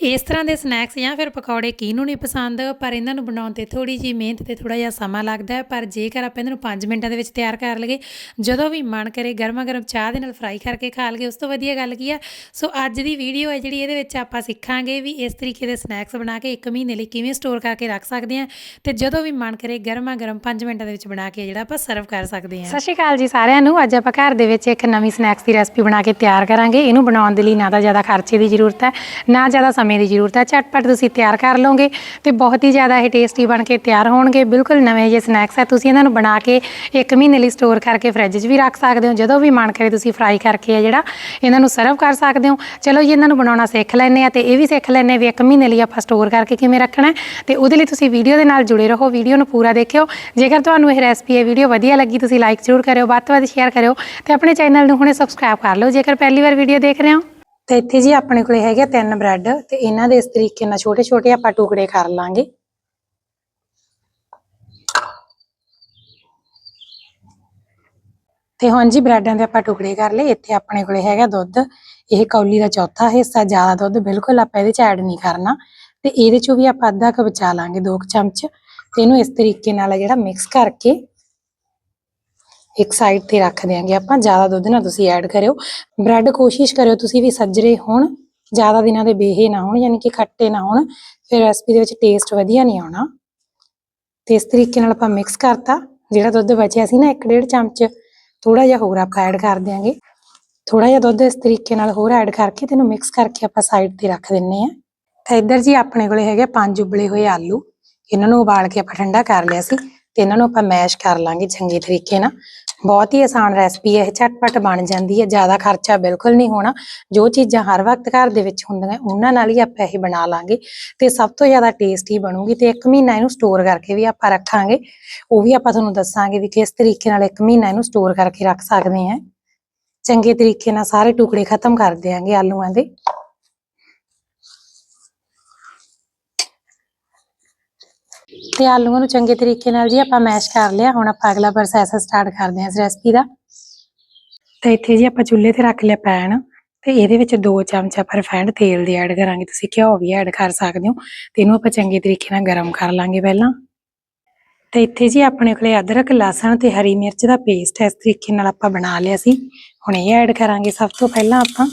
ਇਸ ਤਰ੍ਹਾਂ ਦੇ ਸਨੈਕਸ ਜਾਂ ਫਿਰ ਪਕੌੜੇ ਕਿਹਨੂੰ ਨਹੀਂ ਪਸੰਦ, ਪਰ ਇਹਨਾਂ ਨੂੰ ਬਣਾਉਣ ਤੇ ਥੋੜੀ ਜੀ ਮਿਹਨਤ ਤੇ ਥੋੜਾ ਜਿਹਾ ਸਮਾਂ ਲੱਗਦਾ ਹੈ। ਪਰ ਜੇਕਰ ਆਪਾਂ ਇਹਨਾਂ ਨੂੰ 5 ਮਿੰਟਾਂ ਦੇ ਵਿੱਚ ਤਿਆਰ ਕਰ ਲਈਏ, ਜਦੋਂ ਵੀ ਮਨ ਕਰੇ ਗਰਮਾ ਗਰਮ ਚਾਹ ਦੇ ਨਾਲ ਫਰਾਈ ਕਰਕੇ ਖਾ ਲਈਏ, ਉਸ ਤੋਂ ਵਧੀਆ ਗੱਲ ਕੀ ਆ? ਸੋ ਅੱਜ ਦੀ ਵੀਡੀਓ ਹੈ ਜਿਹੜੀ ਇਹਦੇ ਵਿੱਚ ਆਪਾਂ ਸਿੱਖਾਂਗੇ ਵੀ ਇਸ ਤਰੀਕੇ ਦੇ ਸਨੈਕਸ ਬਣਾ ਕੇ 1 ਮਹੀਨੇ ਲਈ ਕਿਵੇਂ ਸਟੋਰ ਕਰਕੇ ਰੱਖ ਸਕਦੇ ਹਾਂ ਤੇ ਜਦੋਂ ਵੀ ਮਨ ਕਰੇ ਗਰਮਾ ਗਰਮ 5 ਮਿੰਟਾਂ ਦੇ ਵਿੱਚ ਬਣਾ ਕੇ ਜਿਹੜਾ ਆਪਾਂ ਸਰਵ ਕਰ ਸਕਦੇ ਹਾਂ। ਸਤਿ ਸ਼੍ਰੀ ਅਕਾਲ ਜੀ ਸਾਰਿਆਂ ਨੂੰ। ਅੱਜ ਆਪਾਂ ਘਰ ਦੇ ਵਿੱਚ ਇੱਕ ਨਵੀਂ ਸਨੈਕਸ ਦੀ ਰੈਸਪੀ ਬਣਾ ਕੇ ਤਿਆਰ ਕਰਾਂਗੇ। ਇਹਨੂੰ ਬਣਾਉਣ ਦੇ ਲਈ ਨਾ ਤਾਂ ਜ਼ਿਆਦਾ ਖਰਚੇ ਦੀ ਜ਼ਰੂਰਤ ਹੈ, ਨਾ ਜ਼ਿਆਦਾ ਸਮੇਂ ਦੀ ਜ਼ਰੂਰਤ ਹੈ ਝਟਪਟ ਤੁਸੀਂ ਤਿਆਰ ਕਰ ਲਓਗੇ ਤੇ ਬਹੁਤ ਹੀ ਜ਼ਿਆਦਾ ਇਹ ਟੇਸਟੀ ਬਣ ਕੇ ਤਿਆਰ ਹੋਣਗੇ। ਬਿਲਕੁਲ ਨਵੇਂ ਜਿਹੇ ਸਨੈਕਸ ਹੈ ਤੁਸੀਂ ਇਹਨਾਂ ਨੂੰ ਬਣਾ ਕੇ ਇੱਕ ਮਹੀਨੇ ਲਈ ਸਟੋਰ ਕਰਕੇ ਫ੍ਰਿਜ 'ਚ ਵੀ ਰੱਖ ਸਕਦੇ ਹੋ। ਜਦੋਂ ਵੀ ਮਨ ਕਰੇ ਤੁਸੀਂ ਫਰਾਈ ਕਰਕੇ ਆ ਜਿਹੜਾ ਇਹਨਾਂ ਨੂੰ ਸਰਵ ਕਰ ਸਕਦੇ ਹੋ। ਚਲੋ ਜੀ, ਇਹਨਾਂ ਨੂੰ ਬਣਾਉਣਾ ਸਿੱਖ ਲੈਂਦੇ ਆ ਤੇ ਇਹ ਵੀ ਸਿੱਖ ਲੈਂਦੇ ਵੀ ਇੱਕ ਮਹੀਨੇ ਲਈ ਆਪਾਂ ਸਟੋਰ ਕਰਕੇ ਕਿਵੇਂ ਰੱਖਣਾ ਹੈ ਤੇ ਉਹਦੇ ਲਈ ਤੁਸੀਂ ਵੀਡੀਓ ਦੇ ਨਾਲ ਜੁੜੇ ਰਹੋ ਵੀਡੀਓ ਨੂੰ ਪੂਰਾ ਦੇਖਿਓ। ਜੇਕਰ ਤੁਹਾਨੂੰ ਇਹ ਰੈਸਪੀ ਇਹ ਵੀਡੀਓ ਵਧੀਆ ਲੱਗੀ, ਤੁਸੀਂ ਲਾਈਕ ਜ਼ਰੂਰ ਕਰਿਓ, ਵੱਧ ਤੋਂ ਵੱਧ ਸ਼ੇਅਰ ਕਰਿਓ ਤੇ ਆਪਣੇ ਚੈਨਲ ਨੂੰ ਹੁਣੇ ਸਬਸਕ੍ਰਾਈਬ ਕਰ ਲਓ। ਜੇਕਰ ਪਹਿਲੀ ਵਾਰ ਵੀਡੀਓ ਦੇਖ ਰਹੇ ਹੋ ਤੇ ਇੱਥੇ ਜੀ ਆਪਣੇ ਕੋਲੇ ਹੈਗੇ ਤਿੰਨ ਬ੍ਰੈਡ ਤੇ ਇਹਨਾਂ ਦੇ ਇਸ ਤਰੀਕੇ ਨਾਲ ਛੋਟੇ ਛੋਟੇ ਆਪਾਂ ਟੁਕੜੇ ਕਰ ਲਾਂਗੇ। ਤੇ ਹੁਣ ਜੀ ਬ੍ਰੈਡਾਂ ਦੇ ਆਪਾਂ ਟੁਕੜੇ ਕਰ ਲਏ, ਇੱਥੇ ਆਪਣੇ ਕੋਲੇ ਹੈਗਾ ਦੁੱਧ। ਇਹ ਕੌਲੀ ਦਾ ਚੌਥਾ ਹਿੱਸਾ, ਜ਼ਿਆਦਾ ਦੁੱਧ ਬਿਲਕੁਲ ਆਪਾਂ ਇਹਦੇ ਚ ਐਡ ਨਹੀਂ ਕਰਨਾ। ਤੇ ਇਹਦੇ ਚੋਂ ਵੀ ਆਪਾਂ ਅੱਧਾ ਕੁ ਬਚਾ ਲਾਂਗੇ ਦੋ ਕੁ ਚਮਚ। ਤੇ ਇਹਨੂੰ ਇਸ ਤਰੀਕੇ ਨਾਲ ਜਿਹੜਾ ਮਿਕਸ ਕਰਕੇ ਇੱਕ ਸਾਈਡ ਤੇ ਰੱਖ ਦਿਆਂਗੇ ਆਪਾਂ, ਜ਼ਿਆਦਾ ਦੁੱਧ ਨਾ ਤੁਸੀਂ ਐਡ ਕਰਿਓ। ਬ੍ਰੈਡ ਕੋਸ਼ਿਸ਼ ਕਰਿਓ ਤੁਸੀਂ ਵੀ ਸੱਜਰੇ ਹੋਣ, ਜ਼ਿਆਦਾ ਦਿਨਾਂ ਦੇ ਬੇਹੇ ਨਾ ਹੋਣ, ਯਾਨੀ ਕਿ ਖੱਟੇ ਨਾ ਹੋਣ, ਫਿਰ ਰੈਸਪੀ ਦੇ ਵਿੱਚ ਟੇਸਟ ਵਧੀਆ ਨਹੀਂ ਆਉਣਾ। ਤੇ ਇਸ ਤਰੀਕੇ ਨਾਲ ਆਪਾਂ ਮਿਕਸ ਕਰਤਾ, ਜਿਹੜਾ ਦੁੱਧ ਬਚਿਆ ਸੀ ਨਾ 1.5 ਚਮਚ ਥੋੜਾ ਜਿਹਾ ਹੋਰ ਆਪਾਂ ਐਡ ਕਰ ਦਿਆਂਗੇ। ਥੋੜਾ ਜਿਹਾ ਦੁੱਧ ਇਸ ਤਰੀਕੇ ਨਾਲ ਹੋਰ ਐਡ ਕਰਕੇ ਤੇ ਮਿਕਸ ਕਰਕੇ ਆਪਾਂ ਸਾਈਡ ਤੇ ਰੱਖ ਦਿੰਨੇ ਆ। ਤਾਂ ਇੱਧਰ ਜੀ ਆਪਣੇ ਕੋਲੇ ਹੈਗੇ ਪੰਜ ਉਬਲੇ ਹੋਏ ਆਲੂ, ਇਹਨਾਂ ਨੂੰ ਉਬਾਲ ਕੇ ਆਪਾਂ ਠੰਡਾ ਕਰ ਲਿਆ ਸੀ। ਤੇ ਇਹਨਾਂ ਨੂੰ ਆਪਾਂ ਮੈਸ਼ ਕਰ ਲਾਂਗੇ ਚੰਗੇ ਤਰੀਕੇ ਨਾਲ। ਬਹੁਤ ਹੀ ਆਸਾਨ ਰੈਸਪੀ ਹੈ, ਇਹ ਝਟਪਟ ਬਣ ਜਾਂਦੀ ਹੈ, ਜ਼ਿਆਦਾ ਖਰਚਾ ਬਿਲਕੁਲ ਨਹੀਂ ਹੋਣਾ। ਜੋ ਚੀਜ਼ਾਂ ਹਰ ਵਕਤ ਘਰ ਦੇ ਵਿੱਚ ਹੁੰਦੀਆਂ, ਉਹਨਾਂ ਨਾਲ ਹੀ ਆਪਾਂ ਇਹ ਬਣਾ ਲਾਂਗੇ। ਤੇ ਸਭ ਤੋਂ ਜ਼ਿਆਦਾ ਟੇਸਟੀ ਬਣੂਗੀ ਤੇ ਇੱਕ ਮਹੀਨਾ ਇਹਨੂੰ ਸਟੋਰ ਕਰਕੇ ਵੀ ਆਪਾਂ ਰੱਖਾਂਗੇ। ਉਹ ਵੀ ਆਪਾਂ ਤੁਹਾਨੂੰ ਦੱਸਾਂਗੇ ਵੀ ਕਿਸ ਤਰੀਕੇ ਨਾਲ ਇੱਕ ਮਹੀਨਾ ਇਹਨੂੰ ਸਟੋਰ ਕਰਕੇ ਰੱਖ ਸਕਦੇ ਹਾਂ। ਚੰਗੇ ਤਰੀਕੇ ਨਾਲ ਸਾਰੇ ਟੁਕੜੇ ਖਤਮ ਕਰ ਦਿਆਂਗੇ ਆਲੂਆਂ ਦੇ। ਤੇ ਆਲੂਆਂ ਨੂੰ ਚੰਗੇ ਤਰੀਕੇ ਨਾਲ ਜੀ ਆਪਾਂ ਮੈਸ਼ ਕਰ ਲਿਆ। ਹੁਣ ਆਪਾਂ ਅਗਲਾ ਪ੍ਰੋਸੈਸ ਸਟਾਰਟ ਕਰਦੇ ਹਾਂ ਇਸ ਰੈਸਪੀ ਦਾ। ਤੇ ਇੱਥੇ ਜੀ ਆਪਾਂ ਚੁੱਲ੍ਹੇ ਤੇ ਰੱਖ ਲਿਆ ਪੈਨ ਤੇ ਇਹਦੇ ਵਿੱਚ 2 ਚਮਚ ਆਪਾਂ ਰਿਫਾਈਂਡ ਤੇਲ ਦੇ ਐਡ ਕਰਾਂਗੇ। ਤੁਸੀਂ ਘਿਓ ਵੀ ਐਡ ਕਰ ਸਕਦੇ ਹੋ। ਤੇ ਇਹਨੂੰ ਆਪਾਂ ਚੰਗੇ ਤਰੀਕੇ ਨਾਲ ਗਰਮ ਕਰ ਲਾਂਗੇ ਪਹਿਲਾਂ। ਤੇ ਇੱਥੇ ਜੀ ਆਪਣੇ ਕੋਲੇ ਅਦਰਕ, ਲਸਣ ਤੇ ਹਰੀ ਮਿਰਚ ਦਾ ਪੇਸਟ ਇਸ ਤਰੀਕੇ ਨਾਲ ਆਪਾਂ ਬਣਾ ਲਿਆ ਸੀ। ਹੁਣ ਇਹ ਐਡ ਕਰਾਂਗੇ ਸਭ ਤੋਂ ਪਹਿਲਾਂ ਆਪਾਂ।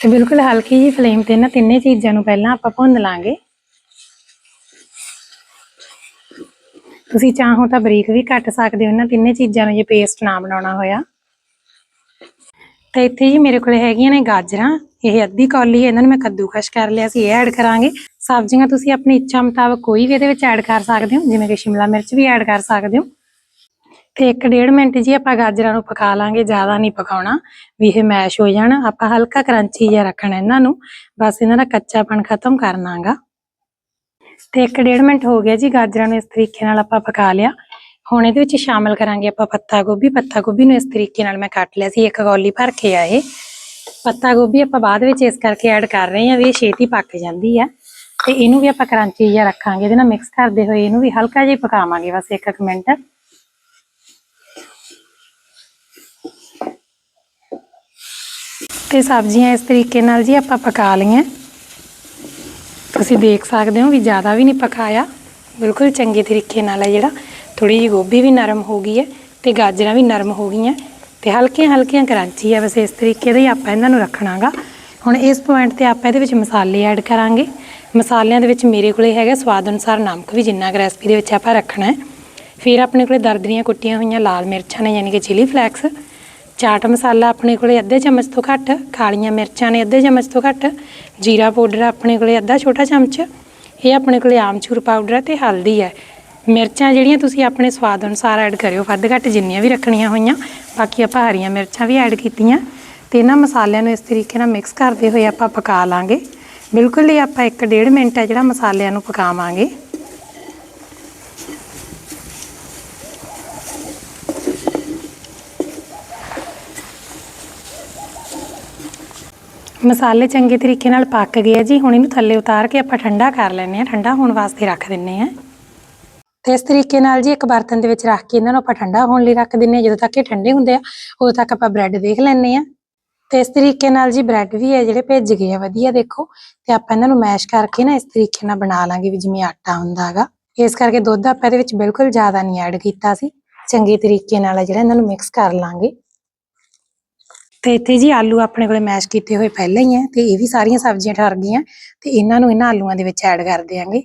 ਤੇ ਬਿਲਕੁਲ ਹਲਕੀ ਜੀ ਫਲੇਮ ਤੇ ਨਾ ਤਿੰਨੇ ਚੀਜ਼ਾਂ ਨੂੰ ਪਹਿਲਾਂ ਆਪਾਂ ਭੁੰਨ ਲਾਂਗੇ। ਤੁਸੀਂ ਚਾਹੋ ਤਾਂ ਬਰੀਕ ਵੀ ਕੱਟ ਸਕਦੇ ਹੋ ਇਹਨਾਂ ਤਿੰਨੇ ਚੀਜ਼ਾਂ ਨੂੰ, ਜੇ ਪੇਸਟ ਨਾ ਬਣਾਉਣਾ ਹੋਇਆ। ਤੇ ਇੱਥੇ ਜੀ ਮੇਰੇ ਕੋਲ ਹੈਗੀਆਂ ਨੇ ਗਾਜਰਾਂ, ਇਹ ਅੱਧੀ ਕੌਲੀ ਹੈ, ਇਹਨਾਂ ਨੂੰ ਮੈਂ ਕੱਦੂਕਸ਼ ਕਰ ਲਿਆ ਸੀ, ਇਹ ਐਡ ਕਰਾਂਗੇ। ਸਬਜ਼ੀਆਂ ਤੁਸੀਂ ਆਪਣੀ ਇੱਛਾ ਮੁਤਾਬਕ ਕੋਈ ਵੀ ਇਹਦੇ ਵਿੱਚ ਐਡ ਕਰ ਸਕਦੇ ਹੋ, ਜਿਵੇਂ ਕਿ ਸ਼ਿਮਲਾ ਮਿਰਚ ਵੀ ਐਡ ਕਰ ਸਕਦੇ ਹੋ। ਤੇ 1.5 ਮਿੰਟ ਜੀ ਆਪਾਂ ਗਾਜਰਾਂ ਨੂੰ ਪਕਾ ਲਾਂਗੇ, ਜ਼ਿਆਦਾ ਨਹੀਂ ਪਕਾਉਣਾ, ਵੀ ਇਹ ਮੈਸ਼ ਹੋ ਜਾਣ, ਆਪਾਂ ਹਲਕਾ ਕਰੰਚੀ ਜਿਹਾ ਰੱਖਣਾ ਇਹਨਾਂ ਨੂੰ, ਬਸ ਇਹਨਾਂ ਦਾ ਕੱਚਾਪਣ ਖਤਮ ਕਰਨਾਗਾ ਤੇ 1.5 ਮਿੰਟ ਹੋ ਗਿਆ ਜੀ ਗਾਜਰਾਂ ਨੂੰ ਇਸ ਤਰੀਕੇ ਨਾਲ ਆਪਾਂ ਪਕਾ ਲਿਆ। ਹੁਣ ਇਹਦੇ ਵਿੱਚ ਸ਼ਾਮਲ ਕਰਾਂਗੇ ਆਪਾਂ ਪੱਤਾ ਗੋਭੀ। ਪੱਤਾ ਗੋਭੀ ਨੂੰ ਇਸ ਤਰੀਕੇ ਨਾਲ ਮੈਂ ਕੱਟ ਲਿਆ ਸੀ, ਇੱਕ ਕੌਲੀ ਭਰ ਕੇ ਆ ਇਹ। ਪੱਤਾ ਗੋਭੀ ਆਪਾਂ ਬਾਅਦ ਵਿੱਚ ਇਸ ਕਰਕੇ ਐਡ ਕਰ ਰਹੇ ਹਾਂ ਵੀ ਇਹ ਛੇਤੀ ਪੱਕ ਜਾਂਦੀ ਆ। ਤੇ ਇਹਨੂੰ ਵੀ ਆਪਾਂ ਕਰੰਚੀ ਜਿਹਾ ਰੱਖਾਂਗੇ, ਇਹਦੇ ਨਾਲ ਮਿਕਸ ਕਰਦੇ ਹੋਏ ਇਹਨੂੰ ਵੀ ਹਲਕਾ ਜਿਹਾ ਪਕਾਵਾਂਗੇ, ਬਸ ਇੱਕ ਇੱਕ ਮਿੰਟ। ਤੇ ਸਬਜ਼ੀਆਂ ਇਸ ਤਰੀਕੇ ਨਾਲ ਜੀ ਆਪਾਂ ਪਕਾ ਲਈਆਂ। ਤੁਸੀਂ ਦੇਖ ਸਕਦੇ ਹੋ ਵੀ ਜ਼ਿਆਦਾ ਵੀ ਨਹੀਂ ਪਕਾਇਆ। ਬਿਲਕੁਲ ਚੰਗੇ ਤਰੀਕੇ ਨਾਲ ਹੈ ਜਿਹੜਾ। ਥੋੜੀ ਜਿਹੀ ਗੋਭੀ ਵੀ ਨਰਮ ਹੋ ਗਈ ਹੈ ਤੇ ਗਾਜਰਾਂ ਵੀ ਨਰਮ ਹੋ ਗਈਆਂ ਤੇ ਹਲਕੀਆਂ ਹਲਕੀਆਂ ਕਰੰਚੀ ਹੈ ਬਸ ਇਸ ਤਰੀਕੇ ਦਾ ਹੀ ਆਪਾਂ ਇਹਨਾਂ ਨੂੰ ਰੱਖਣਾਗਾ। ਹੁਣ ਇਸ ਪੁਆਇੰਟ ਤੇ ਆਪਾਂ ਇਹਦੇ ਵਿੱਚ ਮਸਾਲੇ ਐਡ ਕਰਾਂਗੇ। ਮਸਾਲਿਆਂ ਦੇ ਵਿੱਚ ਮੇਰੇ ਕੋਲੇ ਹੈਗਾ ਸਵਾਦ ਅਨੁਸਾਰ ਨਮਕ ਵੀ ਜਿੰਨਾ ਕੁ ਰੈਸਪੀ ਦੇ ਵਿੱਚ ਆਪਾਂ ਰੱਖਣਾ ਹੈ। ਫਿਰ ਆਪਣੇ ਕੋਲੇ ਦਰਦਰੀਆਂ ਕੁੱਟੀਆਂ ਹੋਈਆਂ ਲਾਲ ਮਿਰਚਾਂ ਨੇ, ਯਾਨੀ ਕਿ ਚਿਲੀ ਫਲੈਕਸ ਚਾਟ ਮਸਾਲਾ ਆਪਣੇ ਕੋਲੇ ਅੱਧੇ ਚਮਚ ਤੋਂ ਘੱਟ, ਕਾਲੀਆਂ ਮਿਰਚਾਂ ਨੇ ਅੱਧੇ ਚਮਚ ਤੋਂ ਘੱਟ, ਜੀਰਾ ਪਾਊਡਰ ਆਪਣੇ ਕੋਲੇ ਅੱਧਾ ਛੋਟਾ ਚਮਚ, ਇਹ ਆਪਣੇ ਕੋਲੇ ਆਮਚੂਰ ਪਾਊਡਰ ਹੈ ਤੇ ਹਲਦੀ ਹੈ। ਮਿਰਚਾਂ ਜਿਹੜੀਆਂ ਤੁਸੀਂ ਆਪਣੇ ਸਵਾਦ ਅਨੁਸਾਰ ਐਡ ਕਰਿਓ, ਵੱਧ ਘੱਟ ਜਿੰਨੀਆਂ ਵੀ ਰੱਖਣੀਆਂ ਹੋਈਆਂ, ਬਾਕੀ ਆਪਾਂ ਹਰੀਆਂ ਮਿਰਚਾਂ ਵੀ ਐਡ ਕੀਤੀਆਂ। ਤੇ ਇਹਨਾਂ ਮਸਾਲਿਆਂ ਨੂੰ ਇਸ ਤਰੀਕੇ ਨਾਲ ਮਿਕਸ ਕਰਦੇ ਹੋਏ ਆਪਾਂ ਪਕਾ ਲਾਂਗੇ। ਬਿਲਕੁਲ ਹੀ ਆਪਾਂ 1.5 ਮਿੰਟ ਹੈ ਜਿਹੜਾ ਮਸਾਲਿਆਂ ਨੂੰ ਪਕਾਵਾਂਗੇ। ਮਸਾਲੇ ਚੰਗੇ ਤਰੀਕੇ ਨਾਲ ਪੱਕ ਗਏ ਆ ਜੀ, ਹੁਣ ਇਹਨੂੰ ਥੱਲੇ ਉਤਾਰ ਕੇ ਆਪਾਂ ਠੰਡਾ ਕਰ ਲੈਂਦੇ ਆ ਠੰਡਾ ਹੋਣ ਵਾਸਤੇ ਰੱਖ ਦਿੰਨੇ ਆ ਤੇ ਇਸ ਤਰੀਕੇ ਨਾਲ ਜੀ ਇੱਕ ਬਰਤਨ ਦੇ ਵਿੱਚ ਰੱਖ ਕੇ ਇਹਨਾਂ ਨੂੰ ਆਪਾਂ ਠੰਡਾ ਹੋਣ ਲਈ ਰੱਖ ਦਿੰਨੇ ਆ ਜਦੋਂ ਤੱਕ ਇਹ ਠੰਡੇ ਹੁੰਦੇ ਆ, ਉਦੋਂ ਤੱਕ ਆਪਾਂ ਬ੍ਰੈਡ ਦੇਖ ਲੈਂਦੇ ਆ ਤੇ ਇਸ ਤਰੀਕੇ ਨਾਲ ਜੀ ਬ੍ਰੈਡ ਵੀ ਹੈ ਜਿਹੜੇ ਭਿੱਜ ਗਏ ਆ, ਵਧੀਆ ਦੇਖੋ। ਤੇ ਆਪਾਂ ਇਹਨਾਂ ਨੂੰ ਮੈਸ਼ ਕਰਕੇ ਨਾ ਇਸ ਤਰੀਕੇ ਨਾਲ ਬਣਾ ਲਾਂਗੇ ਵੀ ਜਿਵੇਂ ਆਟਾ ਹੁੰਦਾ ਹੈਗਾ। ਇਸ ਕਰਕੇ ਦੁੱਧ ਆਪਾਂ ਇਹਦੇ ਵਿੱਚ ਬਿਲਕੁਲ ਜ਼ਿਆਦਾ ਨਹੀਂ ਐਡ ਕੀਤਾ ਸੀ। ਚੰਗੇ ਤਰੀਕੇ ਨਾਲ ਜਿਹੜਾ ਇਹਨਾਂ ਨੂੰ ਮਿਕਸ ਕਰ ਲਾਂਗੇ। ਤੇ ਇੱਥੇ ਜੀ ਆਲੂ ਆਪਣੇ ਕੋਲੇ ਮੈਸ਼ ਕੀਤੇ ਹੋਏ ਪਹਿਲਾਂ ਹੀ ਹੈ ਤੇ ਇਹ ਵੀ ਸਾਰੀਆਂ ਸਬਜ਼ੀਆਂ ਠਰ ਗਈਆਂ ਤੇ ਇਹਨਾਂ ਨੂੰ ਇਹਨਾਂ ਆਲੂਆਂ ਦੇ ਵਿੱਚ ਐਡ ਕਰ ਦਿਆਂਗੇ।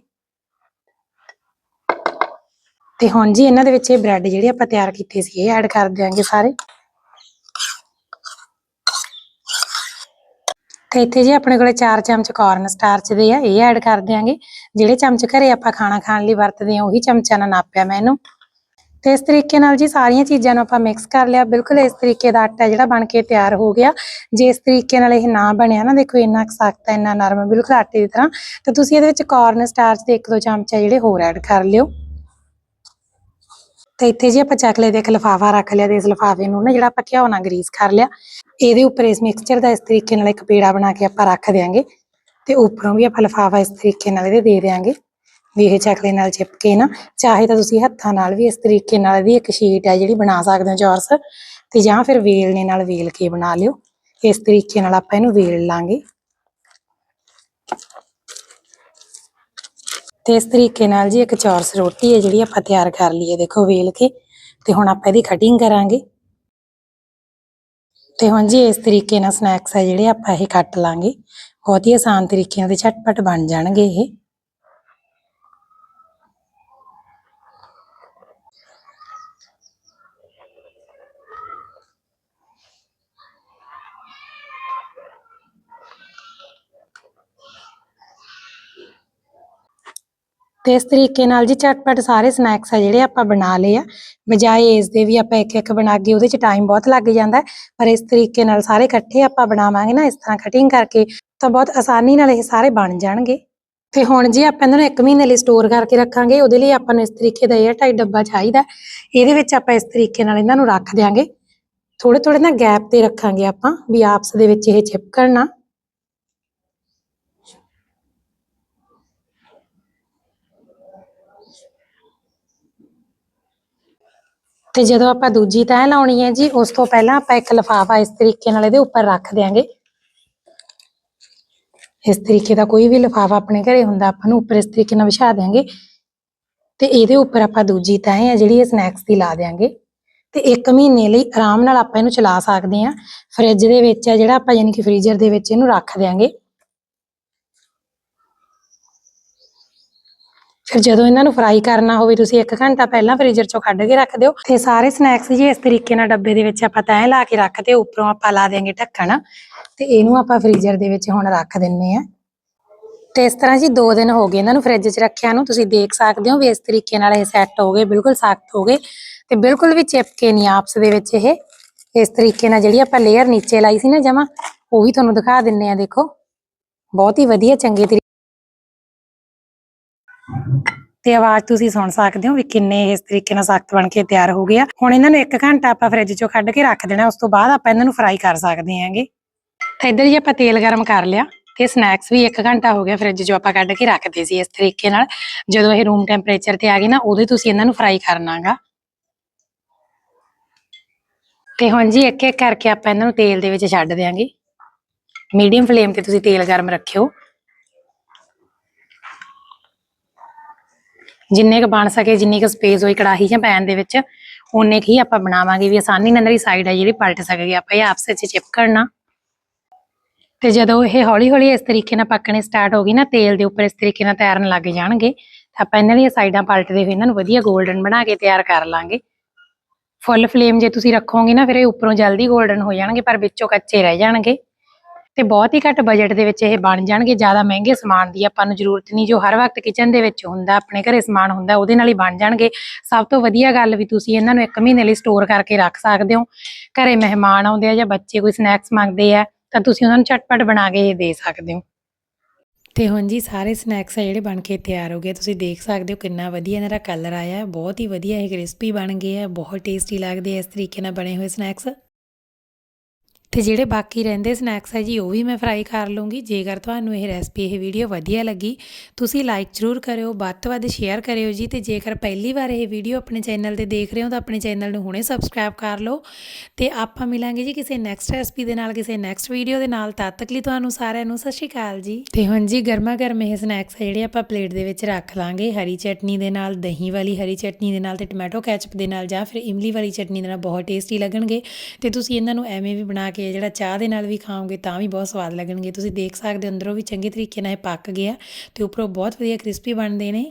ਤੇ ਹੁਣ ਜੀ ਇਹਨਾਂ ਦੇ ਵਿੱਚ ਇਹ ਬ੍ਰੈਡ ਜਿਹੜੇ ਆਪਾਂ ਤਿਆਰ ਕੀਤੇ ਸੀ ਇਹ ਐਡ ਕਰ ਦਿਆਂਗੇ ਸਾਰੇ। ਤੇ ਇੱਥੇ ਜੀ ਆਪਣੇ ਕੋਲੇ 4 ਚਮਚ ਕਾਰਨ ਸਟਾਰਚ ਦੇ ਆ, ਇਹ ਐਡ ਕਰ ਦਿਆਂਗੇ। ਜਿਹੜੇ ਚਮਚ ਘਰੇ ਆਪਾਂ ਖਾਣਾ ਖਾਣ ਲਈ ਵਰਤਦੇ ਆ, ਉਹੀ ਚਮਚਾਂ ਨਾਲ ਨਾਪਿਆ ਮੈਂ ਇਹਨੂੰ। ਤੇ ਇਸ ਤਰੀਕੇ ਨਾਲ ਜੀ ਸਾਰੀਆਂ ਚੀਜ਼ਾਂ ਨੂੰ ਆਪਾਂ ਮਿਕਸ ਕਰ ਲਿਆ। ਬਿਲਕੁਲ ਇਸ ਤਰੀਕੇ ਦਾ ਆਟਾ ਜਿਹੜਾ ਬਣ ਕੇ ਤਿਆਰ ਹੋ ਗਿਆ। ਜੇ ਇਸ ਤਰੀਕੇ ਨਾਲ ਇਹ ਨਾ ਬਣਿਆ ਨਾ, ਦੇਖੋ ਇੰਨਾ ਸਖਤ ਹੈ, ਇੰਨਾ ਨਰਮ, ਬਿਲਕੁਲ ਆਟੇ ਦੀ ਤਰ੍ਹਾਂ। ਤੇ ਤੁਸੀਂ ਇਹਦੇ ਵਿੱਚ ਕਾਰਨ ਸਟਾਰਚ ਦੇ ਇੱਕ ਦੋ ਚਮਚ ਆ ਜਿਹੜੇ ਹੋਰ ਐਡ ਕਰ ਲਿਓ। ਤੇ ਇੱਥੇ ਜੀ ਆਪਾਂ ਚਕਲੇ ਦੇ ਇੱਕ ਲਿਫਾਫਾ ਰੱਖ ਲਿਆ ਤੇ ਇਸ ਲਿਫਾਫੇ ਨੂੰ ਨਾ ਜਿਹੜਾ ਆਪਾਂ ਘਿਓ ਨਾਲ ਗਰੀਸ ਕਰ ਲਿਆ। ਇਹਦੇ ਉੱਪਰ ਇਸ ਮਿਕਸਚਰ ਦਾ ਇਸ ਤਰੀਕੇ ਨਾਲ ਇੱਕ ਪੇੜਾ ਬਣਾ ਕੇ ਆਪਾਂ ਰੱਖ ਦਿਆਂਗੇ। ਤੇ ਉੱਪਰੋਂ ਵੀ ਆਪਾਂ ਲਿਫਾਫਾ ਇਸ ਤਰੀਕੇ ਨਾਲ ਇਹਦੇ ਦੇ ਦਿਆਂਗੇ। ਵੀ ਇਹ ਚਕਲੇ ਨਾਲ ਚਿਪਕੇ ਨਾ, ਚਾਹੇ ਤਾਂ ਤੁਸੀਂ ਹੱਥਾਂ ਨਾਲ ਵੀ ਇਸ ਤਰੀਕੇ ਨਾਲ ਇਹਦੀ ਇੱਕ ਸ਼ੀਟ ਹੈ ਜਿਹੜੀ ਬਣਾ ਸਕਦੇ ਹੋ ਚੌਰਸ, ਤੇ ਜਾਂ ਫਿਰ ਵੇਲਣੇ ਨਾਲ ਵੇਲ ਕੇ ਬਣਾ ਲਿਓ। ਇਸ ਤਰੀਕੇ ਨਾਲ ਆਪਾਂ ਇਹਨੂੰ ਵੇਲ ਲਾਂਗੇ। ਤੇ ਇਸ ਤਰੀਕੇ ਨਾਲ ਜੀ ਇੱਕ ਚੌਰਸ ਰੋਟੀ ਹੈ ਜਿਹੜੀ ਆਪਾਂ ਤਿਆਰ ਕਰ ਲਈਏ, ਦੇਖੋ ਵੇਲ ਕੇ, ਤੇ ਹੁਣ ਆਪਾਂ ਇਹਦੀ ਕਟਿੰਗ ਕਰਾਂਗੇ। ਤੇ ਹੁਣ ਜੀ ਇਸ ਤਰੀਕੇ ਨਾਲ ਸਨੈਕਸ ਹੈ ਜਿਹੜੇ ਆਪਾਂ ਇਹ ਕੱਟ ਲਾਂਗੇ। ਬਹੁਤ ਹੀ ਆਸਾਨ ਤਰੀਕੇ ਨਾਲ ਤੇ ਝਟਪਟ ਬਣ ਜਾਣਗੇ ਇਹ। ਤੇ ਇਸ ਤਰੀਕੇ ਨਾਲ ਜੀ ਝਟਪਟ ਸਾਰੇ ਸਨੈਕਸ ਆ ਜਿਹੜੇ ਆਪਾਂ ਬਣਾ ਲਏ ਆ। ਬਜਾਏ ਇਸ ਦੇ ਵੀ ਆਪਾਂ ਇੱਕ ਇੱਕ ਬਣਾ ਕੇ ਉਹਦੇ ਚ ਟਾਈਮ ਬਹੁਤ ਲੱਗ ਜਾਂਦਾ ਪਰ ਇਸ ਤਰੀਕੇ ਨਾਲ ਸਾਰੇ ਇਕੱਠੇ ਆਪਾਂ ਬਣਾਵਾਂਗੇ ਨਾ, ਇਸ ਤਰ੍ਹਾਂ ਕਟਿੰਗ ਕਰਕੇ ਤਾਂ ਬਹੁਤ ਆਸਾਨੀ ਨਾਲ ਇਹ ਸਾਰੇ ਬਣ ਜਾਣਗੇ। ਤੇ ਹੁਣ ਜੀ ਆਪਾਂ ਇਹਨਾਂ ਨੂੰ 1 ਮਹੀਨੇ ਲਈ ਸਟੋਰ ਕਰਕੇ ਰੱਖਾਂਗੇ, ਉਹਦੇ ਲਈ ਆਪਾਂ ਨੂੰ ਇਸ ਤਰੀਕੇ ਦਾ 에ਅਰ ਟਾਈਟ ਡੱਬਾ ਚਾਹੀਦਾ ਇਹਦੇ ਵਿੱਚ ਆਪਾਂ ਇਸ ਤਰੀਕੇ ਨਾਲ ਇਹਨਾਂ ਨੂੰ ਰੱਖ ਦਿਆਂਗੇ। ਥੋੜੇ ਥੋੜੇ ਨਾ ਗੈਪ ਤੇ ਰੱਖਾਂਗੇ ਆਪਾਂ ਵੀ ਆਪਸ ਦੇ ਵਿੱਚ ਇਹ ਚਿਪਕਣ ਨਾ ਤੇ ਜਦੋਂ ਆਪਾਂ ਦੂਜੀ ਤਹਿ ਲਾਉਣੀ ਹੈ ਜੀ, ਉਸ ਤੋਂ ਪਹਿਲਾਂ ਆਪਾਂ ਇੱਕ ਲਿਫਾਫਾ ਇਸ ਤਰੀਕੇ ਨਾਲ ਇਹਦੇ ਉੱਪਰ ਰੱਖ ਦਿਆਂਗੇ। ਇਸ ਤਰੀਕੇ ਦਾ ਕੋਈ ਵੀ ਲਿਫਾਫਾ ਆਪਣੇ ਘਰੇ ਹੁੰਦਾ, ਆਪਾਂ ਨੂੰ ਉੱਪਰ ਇਸ ਤਰੀਕੇ ਨਾਲ ਵਿਛਾ ਦਿਆਂਗੇ। ਤੇ ਇਹਦੇ ਉੱਪਰ ਆਪਾਂ ਦੂਜੀ ਤਹਿ ਹੈ ਜਿਹੜੀ ਇਹ ਸਨੈਕਸ ਦੀ ਲਾ ਦਿਆਂਗੇ। ਤੇ 1 ਮਹੀਨੇ ਲਈ ਆਰਾਮ ਨਾਲ ਆਪਾਂ ਇਹਨੂੰ ਚਲਾ ਸਕਦੇ ਹਾਂ। ਫ੍ਰਿਜ ਦੇ ਵਿੱਚ ਹੈ ਜਿਹੜਾ ਆਪਾਂ ਯਾਨੀ ਕਿ ਫ੍ਰੀਜ਼ਰ ਦੇ ਵਿੱਚ ਇਹਨੂੰ ਰੱਖ ਦਿਆਂਗੇ। ਫਿਰ ਜਦੋਂ ਇਹਨਾਂ ਨੂੰ ਫਰਾਈ ਕਰਨਾ ਹੋਵੇ, ਤੁਸੀਂ 1 ਘੰਟਾ ਪਹਿਲਾਂ ਫ੍ਰੀਜ਼ਰ ਚੋਂ ਕੱਢ ਕੇ ਰੱਖ ਦਿਓ ਤੇ ਸਾਰੇ ਸਨੈਕਸ ਜੀ ਇਸ ਤਰੀਕੇ ਨਾਲ ਡੱਬੇ ਦੇ ਵਿੱਚ ਆਪਾਂ ਤੈਅ ਲਾ ਕੇ ਰੱਖ ਉੱਪਰੋਂ ਆਪਾਂ ਲਾ ਦੇਾਂਗੇ ਢੱਕਣ ਤੇ ਇਹਨੂੰ ਆਪਾਂ ਫ੍ਰੀਜ਼ਰ ਦੇ ਵਿੱਚ ਹੁਣ ਰੱਖ ਦਿੰਨੇ ਆ। ਤੇ ਇਸ ਤਰ੍ਹਾਂ ਜੀ 2 ਦਿਨ ਹੋ ਗਏ ਇਹਨਾਂ ਨੂੰ ਫ੍ਰਿਜ 'ਚ ਰੱਖਿਆ ਨੂੰ, ਤੁਸੀਂ ਦੇਖ ਸਕਦੇ ਹੋ ਵੀ ਇਸ ਤਰੀਕੇ ਨਾਲ ਇਹ ਸੈੱਟ ਹੋ ਗਏ, ਬਿਲਕੁਲ ਸਖਤ ਹੋ ਗਏ ਤੇ ਬਿਲਕੁਲ ਵੀ ਚਿਪਕੇ ਨਹੀਂ ਆਪਸ ਦੇ ਵਿੱਚ ਇਹ। ਇਸ ਤਰੀਕੇ ਨਾਲ ਜਿਹੜੀ ਆਪਾਂ ਲੇਅਰ ਨੀਚੇ ਲਾਈ ਸੀ ਨਾ ਜਮਾ, ਉਹ ਵੀ ਤੁਹਾਨੂੰ ਦਿਖਾ ਦਿੰਨੇ ਆ, ਦੇਖੋ। ਬਹੁਤ ਹੀ ਵਧੀਆ, ਚੰਗੇ ਤਰੀਕੇ ਤੇ ਆਵਾਜ਼ ਤੁਸੀਂ ਸੁਣ ਸਕਦੇ ਹੋ ਵੀ ਕਿੰਨੇ ਇਸ ਤਰੀਕੇ ਨਾਲ ਸਖਤ ਬਣ ਕੇ ਤਿਆਰ ਹੋ ਗਏ ਹੁਣ ਇਹਨਾਂ ਨੂੰ 1 ਘੰਟਾ ਆਪਾਂ ਫ੍ਰਿਜ ਚੋਂ ਕੱਢ ਕੇ ਰੱਖ ਦੇਣਾ, ਉਸ ਤੋਂ ਬਾਅਦ ਆਪਾਂ ਇਹਨਾਂ ਨੂੰ ਫਰਾਈ ਕਰ ਸਕਦੇ ਹਾਂਗੇ। ਤਾਂ ਇੱਧਰ ਜੀ ਆਪਾਂ ਤੇਲ ਗਰਮ ਕਰ ਲਿਆ ਤੇ ਸਨੈਕਸ ਵੀ 1 ਘੰਟਾ ਹੋ ਗਿਆ ਫ੍ਰਿਜ ਚੋਂ ਆਪਾਂ ਕੱਢ ਕੇ ਰੱਖਦੇ ਸੀ ਇਸ ਤਰੀਕੇ ਨਾਲ। ਜਦੋਂ ਇਹ ਰੂਮ ਟੈਂਪਰੇਚਰ ਤੇ ਆ ਗਏ ਨਾ, ਉਦੋਂ ਤੁਸੀਂ ਇਹਨਾਂ ਨੂੰ ਫਰਾਈ ਕਰਨਾਗਾ ਤੇ ਹੁਣ ਜੀ ਇੱਕ ਇੱਕ ਕਰਕੇ ਆਪਾਂ ਇਹਨਾਂ ਨੂੰ ਤੇਲ ਦੇ ਵਿੱਚ ਛੱਡ ਦਿਆਂਗੇ। ਮੀਡੀਅਮ ਫਲੇਮ ਤੇ ਤੁਸੀਂ ਤੇਲ ਗਰਮ ਰੱਖਿਓ। ਜਿੰਨੇ ਕ ਬਣ ਸਕੇ, ਜਿੰਨੀ ਕ ਸਪੇਸ ਹੋਈ ਕੜਾਹੀ ਜਾਂ ਪੈਨ ਦੇ ਵਿੱਚ ਉਨੇ ਕੁ ਹੀ ਆਪਾਂ ਬਣਾਵਾਂਗੇ ਵੀ ਆਸਾਨੀ ਨਾਲ ਇਹਦੀ ਸਾਈਡ ਹੈ ਜਿਹੜੀ ਪਲਟ ਸਕੇਗੀ। ਆਪਾਂ ਇਹ ਆਪਸ ਵਿੱਚ ਚਿਪਕਣ ਨਾ ਤੇ ਜਦੋਂ ਇਹ ਹੌਲੀ ਹੌਲੀ ਇਸ ਤਰੀਕੇ ਨਾਲ ਪੱਕਣੇ ਸਟਾਰਟ ਹੋ ਗਈ ਨਾ, ਤੇਲ ਦੇ ਉੱਪਰ ਇਸ ਤਰੀਕੇ ਨਾਲ ਤੈਰਨ ਲੱਗ ਜਾਣਗੇ, ਤਾਂ ਆਪਾਂ ਇਹਨਾਂ ਦੀਆਂ ਸਾਈਡਾਂ ਪਲਟਦੇ ਹੋਏ ਇਹਨਾਂ ਨੂੰ ਵਧੀਆ 골ਡਨ ਬਣਾ ਕੇ ਤਿਆਰ ਕਰ ਲਾਂਗੇ। ਫੁੱਲ ਫਲੇਮ ਜੇ ਤੁਸੀਂ ਰੱਖੋਗੇ ਨਾ, ਫਿਰ ਇਹ ਉੱਪਰੋਂ ਜਲਦੀ 골ਡਨ ਹੋ ਜਾਣਗੇ, ਪਰ ਵਿੱਚੋਂ ਕੱਚੇ ਰਹਿ ਜਾਣਗੇ। ਤੇ ਬਹੁਤ ਹੀ ਘੱਟ ਬਜਟ ਦੇ ਵਿੱਚ ਇਹ ਬਣ ਜਾਣਗੇ, ਜ਼ਿਆਦਾ ਮਹਿੰਗੇ ਸਮਾਨ ਦੀ ਆਪਾਂ ਨੂੰ ਜ਼ਰੂਰਤ ਨਹੀਂ, ਜੋ ਹਰ ਵਕਤ ਕਿਚਨ ਦੇ ਵਿੱਚ ਹੁੰਦਾ, ਆਪਣੇ ਘਰੇ ਸਮਾਨ ਹੁੰਦਾ, ਉਹਦੇ ਨਾਲ ਹੀ ਬਣ ਜਾਣਗੇ। ਸਭ ਤੋਂ ਵਧੀਆ ਗੱਲ ਵੀ ਤੁਸੀਂ ਇਹਨਾਂ ਨੂੰ 1 ਮਹੀਨੇ ਲਈ ਸਟੋਰ ਕਰਕੇ ਰੱਖ ਸਕਦੇ ਹੋ। ਘਰੇ ਮਹਿਮਾਨ ਆਉਂਦੇ ਆ ਜਾਂ ਬੱਚੇ ਕੋਈ ਸਨੈਕਸ ਮੰਗਦੇ ਆ, ਤਾਂ ਤੁਸੀਂ ਉਹਨਾਂ ਨੂੰ ਝਟਪਟ ਬਣਾ ਕੇ ਦੇ ਸਕਦੇ ਹੋ। ਤੇ ਹੁਣ ਜੀ ਸਾਰੇ ਸਨੈਕਸ ਆ ਜਿਹੜੇ ਬਣ ਕੇ ਤਿਆਰ ਹੋ ਗਏ, ਤੁਸੀਂ ਦੇਖ ਸਕਦੇ ਹੋ ਕਿੰਨਾ ਵਧੀਆ ਇਹਨਾਂ ਦਾ ਕਲਰ ਆਇਆ, ਬਹੁਤ ਹੀ ਵਧੀਆ ਇਹ ਕ੍ਰਿਸਪੀ ਬਣ ਗਏ ਆ, ਬਹੁਤ ਟੇਸਟੀ ਲੱਗਦੇ ਆ ਇਸ ਤਰੀਕੇ ਨਾਲ ਬਣੇ ਹੋਏ ਸਨੈਕਸ ਤੇ ਜਿਹੜੇ ਬਾਕੀ ਰਹਿੰਦੇ ਸਨੈਕਸ ਹੈ ਜੀ, ਉਹ ਵੀ ਮੈਂ ਫਰਾਈ ਕਰ ਲੂੰਗੀ। ਜੇਕਰ ਤੁਹਾਨੂੰ ਇਹ ਰੈਸਪੀ ਇਹ ਵੀਡੀਓ ਵਧੀਆ ਲੱਗੀ, ਤੁਸੀਂ ਲਾਈਕ ਜ਼ਰੂਰ ਕਰਿਓ, ਵੱਧ ਤੋਂ ਵੱਧ ਸ਼ੇਅਰ ਕਰਿਓ ਜੀ। ਤੇ ਜੇਕਰ ਪਹਿਲੀ ਵਾਰ ਇਹ ਵੀਡੀਓ ਆਪਣੇ ਚੈਨਲ ਤੇ ਦੇਖ ਰਹੇ ਹੋ, ਤਾਂ ਆਪਣੇ ਚੈਨਲ ਨੂੰ ਹੁਣੇ ਸਬਸਕ੍ਰਾਈਬ ਕਰ ਲਓ। ਤੇ ਆਪਾਂ ਮਿਲਾਂਗੇ ਜੀ ਕਿਸੇ ਨੈਕਸਟ ਰੈਸਪੀ ਦੇ ਨਾਲ, ਕਿਸੇ ਨੈਕਸਟ ਵੀਡੀਓ ਦੇ ਨਾਲ। ਤਦ ਤੱਕ ਲਈ ਤੁਹਾਨੂੰ ਸਾਰਿਆਂ ਨੂੰ ਸਤਿ ਸ਼੍ਰੀ ਅਕਾਲ ਜੀ। ਤੇ ਹੁਣ ਜੀ ਗਰਮਾ ਗਰਮ ਇਹ ਸਨੈਕਸ ਆ ਜਿਹੜੇ ਆਪਾਂ ਪਲੇਟ ਦੇ ਵਿੱਚ ਰੱਖ ਲਾਂਗੇ। ਹਰੀ ਚਟਨੀ ਦੇ ਨਾਲ, ਦਹੀਂ ਵਾਲੀ ਹਰੀ ਚਟਨੀ ਦੇ ਨਾਲ ਤੇ ਟੋਮੈਟੋ ਕੈਚਪ ਦੇ ਨਾਲ ਜਾਂ ਫਿਰ ਇਮਲੀ ਵਾਲੀ ਚਟਨੀ ਦੇ ਨਾਲ ਬਹੁਤ ਟੇਸਟੀ ਲੱਗਣਗੇ। ਤੇ ਤੁਸੀਂ ਇਹਨਾਂ ਨੂੰ ਐਵੇਂ ਵੀ ਬਣਾ ਕੇ ਜਿਹੜਾ ਚਾਹ ਦੇ ਨਾਲ ਵੀ ਖਾਓਗੇ ਤਾਂ ਵੀ ਬਹੁਤ ਸਵਾਦ ਲੱਗਣਗੇ। ਤੁਸੀਂ ਦੇਖ ਸਕਦੇ ਹੋ ਅੰਦਰੋਂ ਵੀ ਚੰਗੇ ਤਰੀਕੇ ਨਾਲ ਇਹ ਪੱਕ ਗਿਆ ਤੇ ਉੱਪਰੋਂ ਬਹੁਤ ਵਧੀਆ ਕ੍ਰਿਸਪੀ ਬਣਦੇ ਨੇ।